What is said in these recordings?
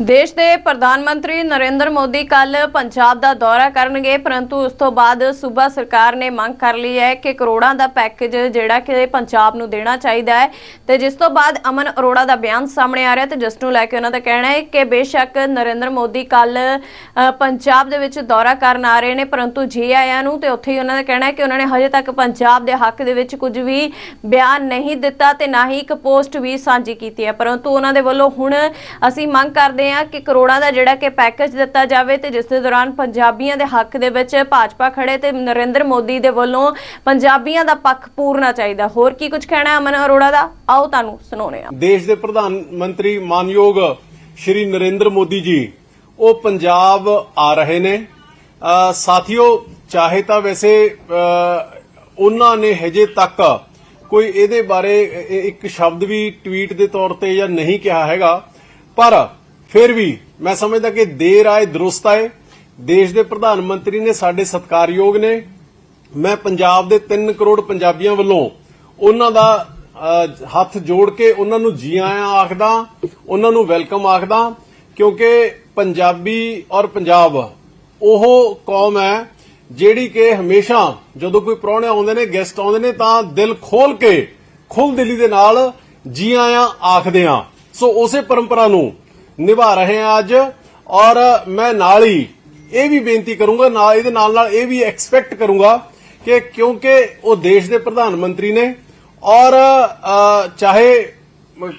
ਦੇਸ਼ ਦੇ ਪ੍ਰਧਾਨ ਮੰਤਰੀ ਨਰਿੰਦਰ ਮੋਦੀ ਕੱਲ ਪੰਜਾਬ ਦਾ ਦੌਰਾ ਕਰਨਗੇ, ਪਰੰਤੂ ਉਸ ਤੋਂ ਬਾਅਦ ਸੂਬਾ ਸਰਕਾਰ ਨੇ ਮੰਗ ਕਰ ਲਈ ਹੈ ਕਿ ਕਰੋੜਾਂ ਦਾ ਪੈਕੇਜ ਜਿਹੜਾ ਕਿ ਪੰਜਾਬ ਨੂੰ ਦੇਣਾ ਚਾਹੀਦਾ ਹੈ। ਤੇ ਜਿਸ ਤੋਂ ਬਾਅਦ ਅਮਨ ਅਰੋੜਾ ਦਾ ਬਿਆਨ ਸਾਹਮਣੇ ਆ ਰਿਹਾ ਤੇ ਜਿਸ ਨੂੰ ਲੈ ਕੇ ਉਹਨਾਂ ਦਾ ਕਹਿਣਾ ਹੈ ਕਿ ਬੇਸ਼ੱਕ ਨਰਿੰਦਰ ਮੋਦੀ ਕੱਲ ਪੰਜਾਬ ਦੇ ਵਿੱਚ ਦੌਰਾ ਕਰਨ ਆ ਰਹੇ ਨੇ, ਪਰੰਤੂ ਜੇ ਆਇਆਂ ਨੂੰ ਤੇ ਉੱਥੇ ਹੀ ਉਹਨਾਂ ਦਾ ਕਹਿਣਾ ਹੈ ਕਿ ਉਹਨਾਂ ਨੇ ਹਜੇ ਤੱਕ ਪੰਜਾਬ ਦੇ ਹੱਕ ਦੇ ਵਿੱਚ ਕੁਝ ਵੀ ਬਿਆਨ ਨਹੀਂ ਦਿੱਤਾ ਤੇ ਨਾ ਹੀ ਇੱਕ ਪੋਸਟ ਵੀ ਸਾਂਝੀ ਕੀਤੀ ਹੈ। ਪਰੰਤੂ ਉਹਨਾਂ ਦੇ ਵੱਲੋਂ ਹੁਣ ਅਸੀਂ ਮੰਗ ਕਰਦੇ ਹਾਂ ਕਿ ਕਰੋੜਾਂ ਦਾ ਜਿਹੜਾ ਕਿ ਪੈਕੇਜ ਦਿੱਤਾ ਜਾਵੇ ਤੇ ਜਿਸ ਦੇ ਦੌਰਾਨ ਪੰਜਾਬੀਆਂ ਦੇ ਹੱਕ ਦੇ ਵਿੱਚ ਭਾਜਪਾ ਖੜੇ ਤੇ ਨਰਿੰਦਰ ਮੋਦੀ ਦੇ ਵੱਲੋਂ ਪੰਜਾਬੀਆਂ ਦਾ ਪੱਖ ਪੂਰਨਾ ਚਾਹੀਦਾ। ਹੋਰ ਕੀ ਕੁਝ ਕਹਿਣਾ ਅਮਨ ਅਰੋੜਾ ਦਾ? ਆਓ ਤੁਹਾਨੂੰ ਸੁਣਾਉਂਦੇ ਹਾਂ। ਦੇਸ਼ ਦੇ ਪ੍ਰਧਾਨ ਮੰਤਰੀ ਮਾਨਯੋਗ ਸ਼੍ਰੀ ਨਰਿੰਦਰ ਮੋਦੀ ਜੀ ਉਹ ਪੰਜਾਬ ਆ ਰਹੇ ਨੇ। ਸਾਥੀਓ ਚਾਹੇ ਤਾਂ ਵੈਸੇ ਅ, ਉਹਨਾਂ ਨੇ ਹਜੇ ਤੱਕ ਕੋਈ ਇਹਦੇ ਬਾਰੇ ਇ- ਇੱਕ ਸ਼ਬਦ ਵੀ ਟਵੀਟ ਦੇ ਤੌਰ ਤੇ ਜਾਂ ਨਹੀਂ ਕਿਹਾ ਹੈਗਾ ਪਰ ਫਿਰ ਵੀ ਮੈਂ ਸਮਝਦਾ ਕਿ ਦੇਰ ਆਏ, ਦਰੁਸਤ ਆਏ। ਦੇਸ਼ ਦੇ ਪ੍ਰਧਾਨ ਮੰਤਰੀ ਨੇ ਸਾਡੇ ਸਤਿਕਾਰਯੋਗ ਨੇ। ਮੈਂ ਪੰਜਾਬ ਦੇ 3 ਕਰੋੜ ਪੰਜਾਬੀਆਂ ਵੱਲੋਂ ਉਹਨਾਂ ਦਾ ਹੱਥ ਜੋੜ ਕੇ ਉਹਨਾਂ ਨੂੰ ਜੀ ਆਇਆਂ ਆਖਦਾ, ਉਹਨਾਂ ਨੂੰ ਵੈਲਕਮ ਆਖਦਾ, ਕਿਉਂਕਿ ਪੰਜਾਬੀ ਔਰ ਪੰਜਾਬ, ਉਹ ਕੌਮ ਹੈ ਜਿਹੜੀ ਕਿ ਹਮੇਸ਼ਾ ਜਦੋਂ ਕੋਈ ਪ੍ਰਾਹੁਣੇ ਆਉਂਦੇ ਨੇ ਗੈਸਟ ਆਉਂਦੇ ਨੇ, ਤਾਂ ਦਿਲ ਖੋਲ ਕੇ ਖੁੱਲ ਦਿਲੀ ਦੇ ਨਾਲ ਜੀ ਆਇਆਂ ਆਖਦੇ ਆ। ਸੋ ਉਸੇ ਪਰੰਪਰਾ ਨੂੰ ਨਿਭਾ ਰਹੇ ਆ ਅੱਜ। ਔਰ ਮੈਂ ਨਾਲ ਹੀ ਇਹ ਵੀ ਬੇਨਤੀ ਕਰੂੰਗਾ, ਨਾਲ ਇਹਦੇ ਨਾਲ ਨਾਲ ਇਹ ਵੀ ਐਕਸਪੈਕਟ ਕਰੂੰਗਾ ਕਿ ਕਿਉਂਕਿ ਉਹ ਦੇਸ਼ ਦੇ ਪ੍ਰਧਾਨ ਮੰਤਰੀ ਨੇ ਔਰ ਚਾਹੇ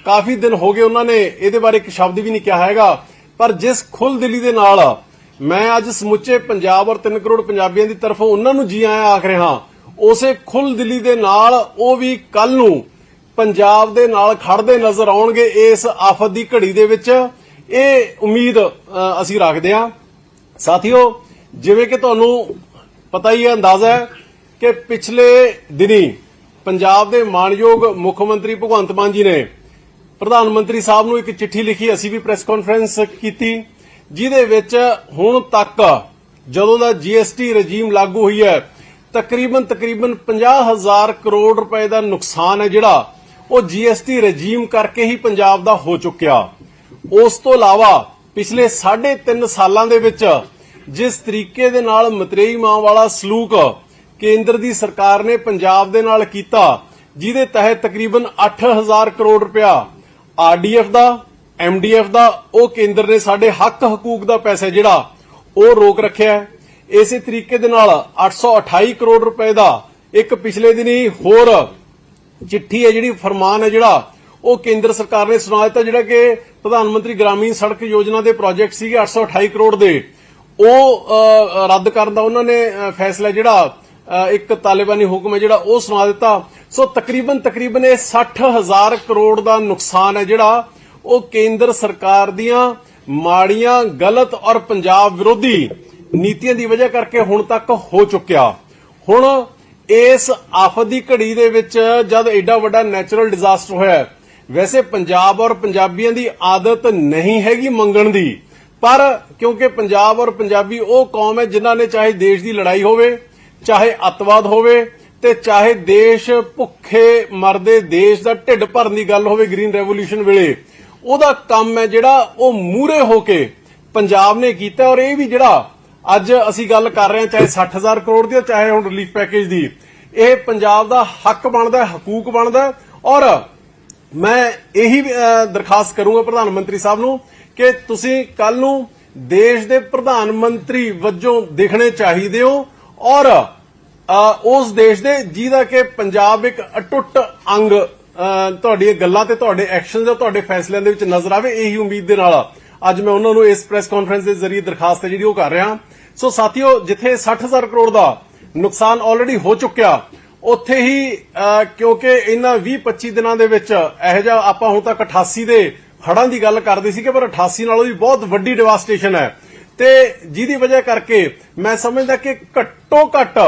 ਕਾਫੀ ਦਿਨ ਹੋ ਗਏ ਉਹਨਾਂ ਨੇ ਇਹਦੇ ਬਾਰੇ ਇੱਕ ਸ਼ਬਦ ਵੀ ਨਹੀਂ ਕਿਹਾ ਹੈਗਾ, ਪਰ ਜਿਸ ਖੁੱਲ ਦਿਲੀ ਦੇ ਨਾਲ ਮੈਂ ਅੱਜ ਸਮੁੱਚੇ ਪੰਜਾਬ ਔਰ 3 ਕਰੋੜ ਪੰਜਾਬੀਆਂ ਦੀ ਤਰਫੋਂ ਉਹਨਾਂ ਨੂੰ ਜੀ ਆਇਆਂ ਆਖ ਰਿਹਾ ਉਸੇ ਖੁੱਲ ਦਿਲੀ ਦੇ ਨਾਲ ਉਹ ਵੀ ਕੱਲ ਨੂੰ ਪੰਜਾਬ ਦੇ ਨਾਲ ਖੜਦੇ ਨਜ਼ਰ ਆਉਣਗੇ ਇਸ ਆਫਤ ਦੀ ਘੜੀ ਦੇ ਵਿੱਚ। ਇਹ ਉਮੀਦ ਅ, ਅਸੀਂ ਰੱਖਦੇ ਹਾਂ। ਸਾਥੀਓ ਜਿਵੇਂ ਕਿ ਤੁਹਾਨੂੰ ਪਤਾ ਹੀ ਹੈ ਅੰਦਾਜ਼ਾ ਹੈ ਕਿ ਪਿਛਲੇ ਦਿਨੀ ਪੰਜਾਬ ਦੇ ਮਾਨਯੋਗ ਮੁੱਖ ਮੰਤਰੀ ਭਗਵੰਤ ਮਾਨ ਜੀ ਨੇ ਪ੍ਰਧਾਨ ਮੰਤਰੀ ਸਾਹਿਬ ਨੂੰ ਇੱਕ ਚਿੱਠੀ ਲਿਖੀ ਅਸੀਂ ਵੀ ਪ੍ਰੈਸ ਕਾਨਫਰੰਸ ਕੀਤੀ ਜਿਹਦੇ ਵਿੱਚ ਹੁਣ ਤੱਕ ਜਦੋਂ ਦਾ ਜੀਐਸਟੀ ਰਜੀਮ ਲਾਗੂ ਹੋਈ ਹੈ ਤਕਰੀਬਨ ਤਕਰੀਬਨ 50000 ਕਰੋੜ ਰੁਪਏ ਦਾ ਨੁਕਸਾਨ ਹੈ ਜਿਹੜਾ ਉਹ ਜੀਐਸਟੀ ਰਜੀਮ ਕਰਕੇ ਹੀ ਪੰਜਾਬ ਦਾ ਹੋ ਚੁੱਕਿਆ। ਉਸ ਤੋਂ ਇਲਾਵਾ ਪਿਛਲੇ 3.5 ਸਾਲਾਂ ਦੇ ਵਿੱਚ ਜਿਸ ਤਰੀਕੇ ਦੇ ਨਾਲ ਮਤਰੇਈ ਮਾਂ ਵਾਲਾ ਸਲੂਕ ਕੇਂਦਰ ਦੀ ਸਰਕਾਰ ਨੇ ਪੰਜਾਬ ਦੇ ਨਾਲ ਕੀਤਾ, ਜਿਹਦੇ ਤਹਿਤ ਤਕਰੀਬਨ 8000 ਕਰੋੜ ਰੁਪਇਆ ਆਰਡੀਐਫ ਦਾ ਐਮਡੀਐਫ ਦਾ, ਉਹ ਕੇਂਦਰ ਨੇ ਸਾਡੇ ਹੱਕ ਹਕੂਕ ਦਾ ਪੈਸਾ ਜਿਹੜਾ, ਉਹ ਰੋਕ ਰੱਖਿਆ ਹੈ। ਇਸੇ ਤਰੀਕੇ ਦੇ ਨਾਲ 828 ਕਰੋੜ ਰੁਪਏ ਦਾ ਇੱਕ ਪਿਛਲੇ ਦਿਨੀ ਹੋਰ ਚਿੱਠੀ ਹੈ ਜਿਹੜੀ ਫਰਮਾਨ ਹੈ ਜਿਹੜਾ ਉਹ ਕੇਂਦਰ ਸਰਕਾਰ ਨੇ ਸੁਣਾ ਦਿੱਤਾ ਜਿਹੜਾ ਕਿ ਪ੍ਰਧਾਨ ਮੰਤਰੀ ਗ੍ਰਾਮੀਣ ਸੜਕ ਯੋਜਨਾ ਦੇ ਪ੍ਰੋਜੈਕਟ ਸੀਗੇ 828 ਕਰੋੜ ਦੇ। ਉਹ ਰੱਦ ਕਰਨ ਦਾ ਉਹਨਾਂ ਨੇ ਫੈਸਲਾ ਜਿਹੜਾ ਅ, ਇੱਕ ਤਾਲਿਬਾਨੀ ਹੁਕਮ ਹੈ ਜਿਹੜਾ ਉਹ ਸੁਣਾ ਦਿੱਤਾ। ਸੋ ਤਕਰੀਬਨ ਤਕਰੀਬਨ ਇਹ 60000 ਕਰੋੜ ਦਾ ਨੁਕਸਾਨ ਹੈ ਜਿਹੜਾ ਉਹ ਕੇਂਦਰ ਸਰਕਾਰ ਦੀਆਂ ਮਾੜੀਆਂ ਗਲਤ ਔਰ ਪੰਜਾਬ ਵਿਰੋਧੀ ਨੀਤੀਆਂ ਦੀ ਵਜ੍ਹਾ ਕਰਕੇ ਹੁਣ ਤੱਕ ਹੋ ਚੁੱਕਿਆ। ਹੁਣ ਇਸ ਆਫਤ ਦੀ ਘੜੀ ਦੇ ਵਿੱਚ ਜਦ ਐਡਾ ਵੱਡਾ ਨੈਚੁਰਲ ਡਿਜ਼ਾਸਟਰ ਹੋਇਆ ਵੈਸੇ ਪੰਜਾਬ ਔਰ ਪੰਜਾਬੀਆਂ ਦੀ ਆਦਤ ਨਹੀਂ ਹੈਗੀ ਮੰਗਣ ਦੀ, ਪਰ ਕਿਉਂਕਿ ਪੰਜਾਬ ਔਰ ਪੰਜਾਬੀ ਉਹ ਕੌਮ ਹੈ ਜਿਨ੍ਹਾਂ ਨੇ ਚਾਹੇ ਦੇਸ਼ ਦੀ ਲੜਾਈ ਹੋਵੇ, ਚਾਹੇ ਅੱਤਵਾਦ ਹੋਵੇ ਤੇ ਚਾਹੇ ਦੇਸ਼ ਭੁੱਖੇ ਮਰਦੇ ਦੇਸ਼ ਦਾ ਢਿੱਡ ਭਰਨ ਦੀ ਗੱਲ ਹੋਵੇ ਗ੍ਰੀਨ ਰੈਵੋਲੂਸ਼ਨ ਵੇਲੇ, ਉਹਦਾ ਕੰਮ ਹੈ ਜਿਹੜਾ ਉਹ ਮੂਰੇ ਹੋ ਕੇ ਪੰਜਾਬ ਨੇ ਕੀਤਾ ਔਰ ਇਹ ਵੀ ਜਿਹੜਾ ਅੱਜ ਅਸੀਂ ਗੱਲ ਕਰ ਰਹੇ ਹਾਂ, ਚਾਹੇ 60000 ਕਰੋੜ ਦੀ ਚਾਹੇ ਹੁਣ ਰਿਲੀਫ ਪੈਕੇਜ ਦੀ, ਇਹ ਪੰਜਾਬ ਦਾ ਹੱਕ ਬਣਦਾ ਹੈ, ਹਕੂਕ ਬਣਦਾ ਔਰ ਮੈਂ ਇਹੀ ਅਹ, ਦਰਖਾਸਤ ਕਰੂੰਗਾ ਪ੍ਰਧਾਨ ਮੰਤਰੀ ਸਾਹਿਬ ਨੂੰ ਕਿ ਤੁਸੀਂ ਕੱਲ ਨੂੰ ਦੇਸ਼ ਦੇ ਪ੍ਰਧਾਨ ਮੰਤਰੀ ਵਜੋਂ ਦਿਖਣੇ ਚਾਹੀਦੇ ਹੋ ਔਰ ਉਸ ਦੇਸ਼ ਦੇ ਜਿਹਦਾ ਕਿ ਪੰਜਾਬ ਇੱਕ ਅਟੁੱਟ ਅੰਗ ਤੁਹਾਡੀਆਂ ਗੱਲਾਂ ਤੇ ਤੁਹਾਡੇ ਐਕਸ਼ਨ ਤੇ ਤੁਹਾਡੇ ਫੈਸਲਿਆਂ ਦੇ ਵਿੱਚ ਨਜ਼ਰ ਆਵੇ ਇਹੀ ਉਮੀਦ ਦੇ ਨਾਲ ਅੱਜ ਮੈਂ ਉਹਨਾਂ ਨੂੰ ਇਸ ਪ੍ਰੈਸ ਕਾਨਫਰੰਸ ਦੇ ਜ਼ਰੀਏ ਦਰਖਾਸਤ ਹੈ ਜਿਹੜੀ ਉਹ ਕਰ ਰਿਹਾ। ਸੋ ਸਾਥੀਓ ਜਿੱਥੇ 60000 ਕਰੋੜ ਦਾ ਨੁਕਸਾਨ ਆਲਰੇਡੀ ਹੋ ਚੁੱਕਿਆ ਉੱਥੇ ਹੀ ਕਿਉਂਕਿ ਇਹਨਾਂ 20-25 ਦਿਨਾਂ ਦੇ ਵਿੱਚ ਇਹੋ ਜਿਹਾ ਆਪਾਂ ਹੁਣ ਤੱਕ 88 ਦੇ ਹੜਾਂ ਦੀ ਗੱਲ ਕਰਦੇ ਸੀਗੇ, ਪਰ 88 ਨਾਲੋਂ ਵੀ ਬਹੁਤ ਵੱਡੀ ਡਿਵਾਸਟੇਸ਼ਨ ਹੈ। ਤੇ ਜਿਹਦੀ ਵਜ੍ਹਾ ਕਰਕੇ ਮੈਂ ਸਮਝਦਾ ਕਿ ਘੱਟੋ ਘੱਟ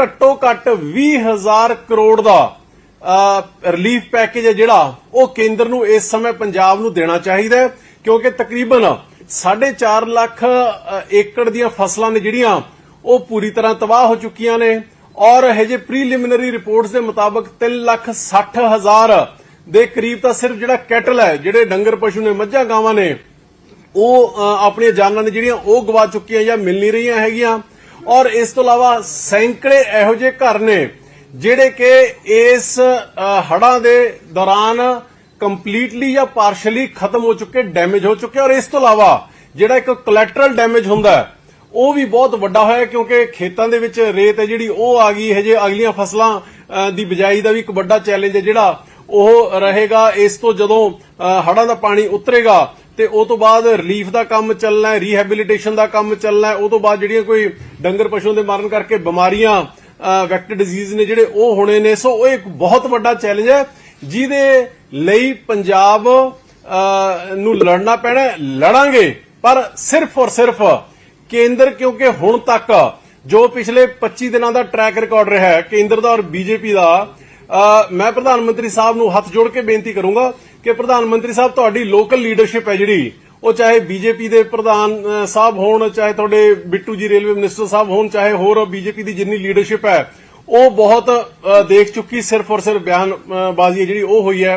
ਘੱਟੋ ਘੱਟ 20000 ਕਰੋੜ ਦਾ ਰਿਲੀਫ ਪੈਕੇਜ ਹੈ ਜਿਹੜਾ, ਉਹ ਕੇਂਦਰ ਨੂੰ ਇਸ ਸਮੇਂ ਪੰਜਾਬ ਨੂੰ ਦੇਣਾ ਚਾਹੀਦਾ ਹੈ, ਕਿਉਂਕਿ ਤਕਰੀਬਨ 4.5 ਲੱਖ ਏਕੜ ਦੀਆਂ ਫਸਲਾਂ ਨੇ ਜਿਹੜੀਆਂ, ਉਹ ਪੂਰੀ ਤਰ੍ਹਾਂ ਤਬਾਹ ਹੋ ਚੁੱਕੀਆਂ ਨੇ। ਔਰ ਹਜੇ ਪ੍ਰੀਲਿਮਿਨਰੀ ਰਿਪੋਰਟਸ ਦੇ ਮੁਤਾਬਕ 3 ਲੱਖ 60 ਹਜ਼ਾਰ ਦੇ ਕਰੀਬ ਤਾਂ ਸਿਰਫ ਜਿਹੜਾ ਕੈਟਲ ਹੈ, ਜਿਹੜੇ ਡੰਗਰ ਪਸ਼ੂ ਨੇ, ਮੱਝਾਂ ਗਾਵਾਂ ਨੇ, ਉਹ ਆਪਣੀਆਂ ਜਾਨਾਂ ਨੇ ਜਿਹੜੀਆਂ, ਉਹ ਗਵਾ ਚੁੱਕੀਆਂ ਜਾਂ ਮਿਲ ਨਹੀਂ ਰਹੀਆਂ ਹੈਗੀਆਂ। ਔਰ ਇਸ ਤੋਂ ਇਲਾਵਾ ਸੈਂਕੜੇ ਇਹੋ ਜਿਹੇ ਘਰ ਨੇ ਜਿਹੜੇ ਕਿ ਇਸ ਹੜਾਂ ਦੇ ਦੌਰਾਨ ਕੰਪਲੀਟਲੀ ਜਾਂ ਪਾਰਸ਼ਲੀ ਖਤਮ ਹੋ ਚੁੱਕੇ ਡੈਮੇਜ ਹੋ ਚੁੱਕੇ। ਔਰ ਇਸ ਤੋਂ ਇਲਾਵਾ ਜਿਹੜਾ ਇੱਕ ਕੋਲੈਟਰਲ ਡੈਮੇਜ ਹੁੰਦਾ ਹੈ ਉਹ ਵੀ ਬਹੁਤ ਵੱਡਾ ਹੋਇਆ ਕਿਉਂਕਿ ਖੇਤਾਂ ਦੇ ਵਿੱਚ ਰੇਤ ਹੈ ਜਿਹੜੀ, ਉਹ ਆ ਗਈ। ਹੈ ਜੇ ਅਗਲੀਆਂ ਫਸਲਾਂ ਦੀ ਬਿਜਾਈ ਦਾ ਵੀ ਇੱਕ ਵੱਡਾ ਚੈਲੰਜ ਹੈ ਜਿਹੜਾ ਉਹ ਰਹੇਗਾ। ਇਸ ਤੋਂ ਜਦੋਂ ਹੜਾਂ ਦਾ ਪਾਣੀ ਉਤਰੇਗਾ ਤੇ ਉਹ ਤੋਂ ਬਾਅਦ ਰਿਲੀਫ ਦਾ ਕੰਮ ਚੱਲਣਾ ਹੈ ਰੀਹੈਬਿਲਿਟੇਸ਼ਨ ਦਾ ਕੰਮ ਚੱਲਣਾ ਹੈ। ਉਹ ਤੋਂ ਬਾਅਦ ਜਿਹੜੀਆਂ ਕੋਈ ਡੰਗਰ ਪਸ਼ੂਆਂ ਦੇ ਮਾਰਨ ਕਰਕੇ ਬਿਮਾਰੀਆਂ ਵੈਕਟਰ ਡਿਜ਼ੀਜ਼ ਨੇ ਜਿਹੜੇ ਉਹ ਹੋਣੇ ਨੇ। ਸੋ ਉਹ ਇੱਕ ਬਹੁਤ ਵੱਡਾ ਚੈਲੰਜ ਹੈ, ਜਿਹਦੇ ਲਈ ਪੰਜਾਬ ਨੂੰ ਲੜਨਾ ਪੈਣਾ ਲੜਾਂਗੇ, ਪਰ ਸਿਰਫ ਔਰ ਸਿਰਫ ਕੇਂਦਰ, ਕਿਉਂਕਿ ਹੁਣ ਤੱਕ ਜੋ ਪਿਛਲੇ 25 ਦਿਨਾਂ ਦਾ ਟਰੈਕ ਰਿਕਾਰਡ ਰਿਹਾ ਹੈ, ਕੇਂਦਰ ਦਾ ਔਰ ਬੀਜੇਪੀ ਦਾ ਮੈਂ ਪ੍ਰਧਾਨ ਮੰਤਰੀ ਸਾਹਿਬ ਨੂੰ ਹੱਥ ਜੋੜ ਕੇ ਬੇਨਤੀ ਕਰੂੰਗਾ ਕਿ ਪ੍ਰਧਾਨ ਮੰਤਰੀ ਸਾਹਿਬ, ਤੁਹਾਡੀ ਲੋਕਲ ਲੀਡਰਸ਼ਿਪ ਹੈ ਜਿਹੜੀ, ਉਹ ਚਾਹੇ ਬੀਜੇਪੀ ਦੇ ਪ੍ਰਧਾਨ ਸਾਹਿਬ ਹੋਣ, ਚਾਹੇ ਤੁਹਾਡੇ ਬਿੱਟੂ ਜੀ ਰੇਲਵੇ ਮਿਨਿਸਟਰ ਸਾਹਿਬ ਹੋਣ, ਚਾਹੇ ਹੋਰ ਬੀਜੇਪੀ ਦੀ ਜਿੰਨੀ ਲੀਡਰਸ਼ਿਪ ਹੈ, ਉਹ ਬਹੁਤ ਦੇਖ ਚੁੱਕੀ ਸਿਰਫ ਔਰ ਸਿਰਫ ਬਿਆਨਬਾਜ਼ੀ ਜਿਹੜੀ ਉਹ ਹੋਈ ਹੈ।